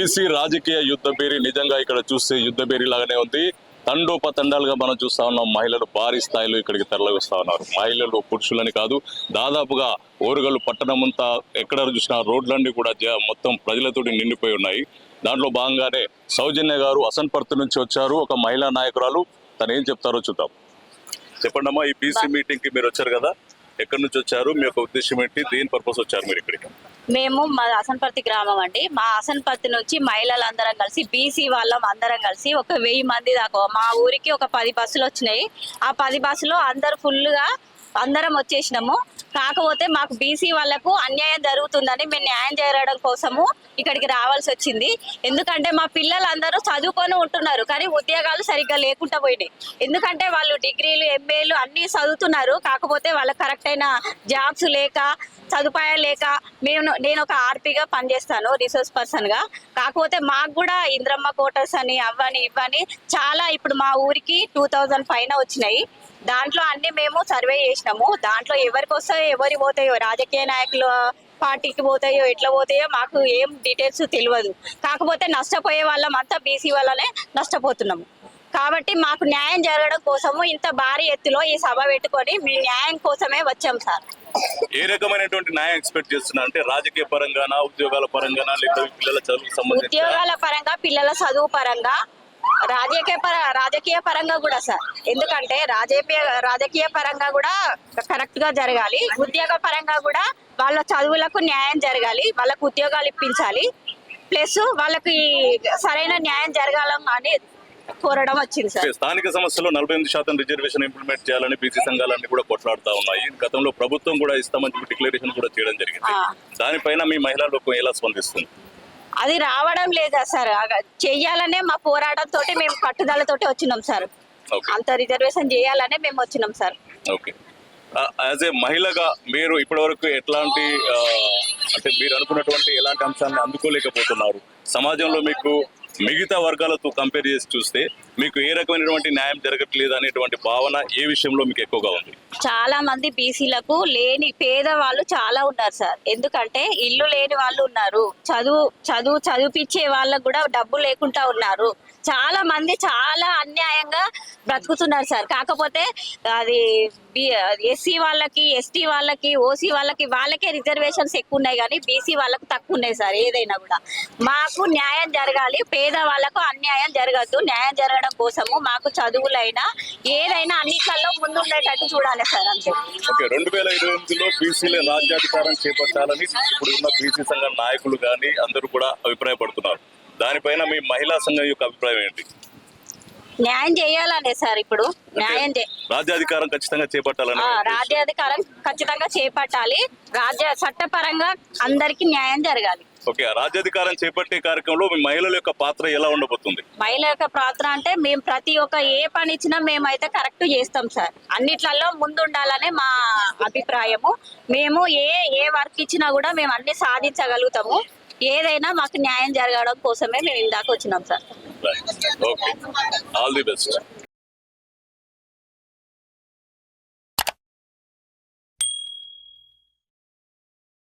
BC రాజకీయ యుద్ధ బేరి నిజంగా ఇక్కడ చూస్తే యుద్ధ బేరి లాగానే ఉంది. తండోపతండాలుగా మనం చూస్తా ఉన్నాం. మహిళలు భారీ స్థాయిలో ఇక్కడికి తరలి వస్తా ఉన్నారు. మహిళలు పురుషులని కాదు దాదాపుగా ఓరుగల్లు పట్టణం అంతా ఎక్కడ చూసినా రోడ్లన్నీ కూడా మొత్తం ప్రజలతోటి నిండిపోయి ఉన్నాయి. దాంట్లో భాగంగానే సౌజన్య గారు అసన్పర్తి నుంచి వచ్చారు. ఒక మహిళా నాయకురాలు తను ఏం చెప్తారో చూద్దాం. చెప్పండి అమ్మా ఈ బీసీ మీటింగ్కి మీరు వచ్చారు కదా ఎక్కడి నుంచి వచ్చారు? మీ యొక్క ఉద్దేశం ఏంటి? దేని పర్పస్ వచ్చారు మీరు ఇక్కడికి? మేము మా అసన్పర్తి గ్రామం అండి. మా అసన్పర్తి నుంచి మహిళలందరం కలిసి బీసీ వాళ్ళం అందరం కలిసి ఒక వెయ్యి మంది దాకా మా ఊరికి ఒక పది బస్సులు వచ్చినాయి. ఆ పది బస్సులో అందరు ఫుల్గా అందరం వచ్చేసినాము. కాకపోతే మాకు బీసీ వాళ్ళకు అన్యాయం జరుగుతుందని మేము న్యాయం చేయడం కోసము ఇక్కడికి రావాల్సి వచ్చింది. ఎందుకంటే మా పిల్లలందరూ చదువుకొని ఉంటున్నారు కానీ ఉద్యోగాలు సరిగ్గా లేకుండా పోయినాయి. ఎందుకంటే వాళ్ళు డిగ్రీలు ఎంఏలు అన్నీ చదువుతున్నారు. కాకపోతే వాళ్ళకి కరెక్ట్ అయిన జాబ్స్ లేక సదుపాయాలు లేక మేము నేను ఒక ఆర్పీగా పనిచేస్తాను రిసోర్స్ పర్సన్గా. కాకపోతే మాకు కూడా ఇంద్రమ్మ కోటర్స్ అని అవ్వని ఇవ్వని చాలా ఇప్పుడు మా ఊరికి టూ థౌజండ్ పైన వచ్చినాయి. దాంట్లో అన్ని మేము సర్వే చేసినాము. దాంట్లో ఎవరికి వస్తాయో ఎవరి పోతాయో రాజకీయ నాయకులు పార్టీకి పోతాయో ఎట్లా పోతాయో మాకు ఏం డీటెయిల్స్ తెలియదు. కాకపోతే నష్టపోయే వాళ్ళం అంతా బీసీ వల్లనే నష్టపోతున్నాము. కాబట్టి మాకు న్యాయం జరగడం కోసము ఇంత భారీ ఎత్తులో ఈ సభ పెట్టుకొని మీ న్యాయం కోసమే వచ్చాం సార్. ఏ రకమైనటువంటి న్యాయం ఎక్స్పెక్ట్ చేస్తున్నా? అంటే రాజకీయ పరంగానా ఉద్యోగాల పరంగానా లేదా పిల్లల చదువుకు సంబంధించి ఉద్యోగాల పరంగా పిల్లల చదువు పరంగా రాజకీయ పర రాజకీయ పరంగా కూడా సార్. ఎందుకంటే రాజకీయ రాజకీయ పరంగా కూడా కరెక్ట్గా జరగాలి. ఉద్యోగ పరంగా కూడా వాళ్ళ చదువులకు న్యాయం జరగాలి. వాళ్ళకు ఉద్యోగాలు ఇప్పించాలి. ప్లస్ వాళ్ళకి సరైన న్యాయం జరగాలని కోరడం వచ్చింది సార్. స్థానిక సమస్యలో నలభై ఎనిమిది శాతం రిజర్వేషన్ ఇంప్లిమెంట్ చేయాలని బీసీ సంఘాలన్నీ కూడా కొట్లాడుతా ఉన్నాయి. గతంలో ప్రభుత్వం కూడా ఇస్తామని డిక్లరేషన్ కూడా చేయడం జరిగింది. దానిపైన మీ మహిళా లోకం ఎలా స్పందిస్తుంది? అది రావడం లేదా సార్? చెయ్యాలనే మా పోరాటంతో మేము పట్టుదలతోటి వచ్చినాం సార్. అంత రిజర్వేషన్ చేయాలనే మేము వచ్చినాం సార్. ఓకే. యాజ్ ఏ మహిళగా మీరు ఇప్పటివరకు ఎట్లాంటి అంటే మీరు అనుకున్నటువంటి ఎలాంటి అంశాలను అందుకోలేకపోతున్నారు? సమాజంలో మీకు మిగతా వర్గాలతో కంపేర్ చేసి చూస్తే మీకు ఏ రకమైనటువంటి న్యాయం జరగట్లేదు అనేటువంటి భావన ఏ విషయంలో మీకు ఎక్కువగా ఉంది? చాలా మంది బీసీలకు లేని పేదవాళ్ళు చాలా ఉన్నారు సార్. ఎందుకంటే ఇల్లు లేని వాళ్ళు ఉన్నారు. చదువు చదువు చదివిపించే వాళ్ళకు కూడా డబ్బు లేకుండా ఉన్నారు. చాలా మంది చాలా అన్యాయంగా బ్రతుకుతున్నారు సార్. కాకపోతే అది ఎస్సీ వాళ్ళకి ఎస్టీ వాళ్ళకి ఓసీ వాళ్ళకి వాళ్ళకే రిజర్వేషన్స్ ఎక్కువ ఉన్నాయి కానీ బీసీ వాళ్ళకు తక్కువ ఉన్నాయి సార్ ఏదైనా కూడా. మాకు న్యాయం జరగాలి పేద వాళ్ళకు అన్యాయం జరగద్దు న్యాయం జరగడం కోసము మాకు చదువులైనా ఏదైనా అన్నిట్లలో ముందుండేటట్టు చూడాలి సార్ అంతే. ఓకే రెండు వేల ఇరవై ఎనిమిదిలో రాజ్యాధికారం చేపట్టాలని ఇప్పుడు ఉన్న బీసీ సంఘ నాయకులు కానీ అందరూ కూడా అభిప్రాయపడుతున్నారు. దానిపైన మీ మహిళా సంఘం యొక్క అభిప్రాయం ఏంటి? న్యాయం చేయాలనే సార్ ఇప్పుడు. న్యాయం రాజ్యాధికారం ఖచ్చితంగా చేపట్టాలని రాజ్యాధికారం ఖచ్చితంగా చేపట్టాలి. రాజ్య చట్టపరంగా అందరికి న్యాయం జరగాలి. ఓకే రాజ్యాధికారం చేపట్టే కార్యక్రమంలో మీ మహిళల యొక్క పాత్ర ఎలా ఉండబోతుంది? మహిళ యొక్క పాత్ర అంటే మేము ప్రతి ఒక్క ఏ పని ఇచ్చినా మేమైతే కరెక్ట్ చేస్తాం సార్. అన్నిట్లలో ముందుండాలనే మా అభిప్రాయము. మేము ఏ ఏ వర్క్ ఇచ్చినా కూడా మేము అన్ని సాధించగలుగుతాము. ఏదైనా మాకు న్యాయం జరగడం కోసమే మేము ఇందాక వచ్చినాం sir. Okay all the best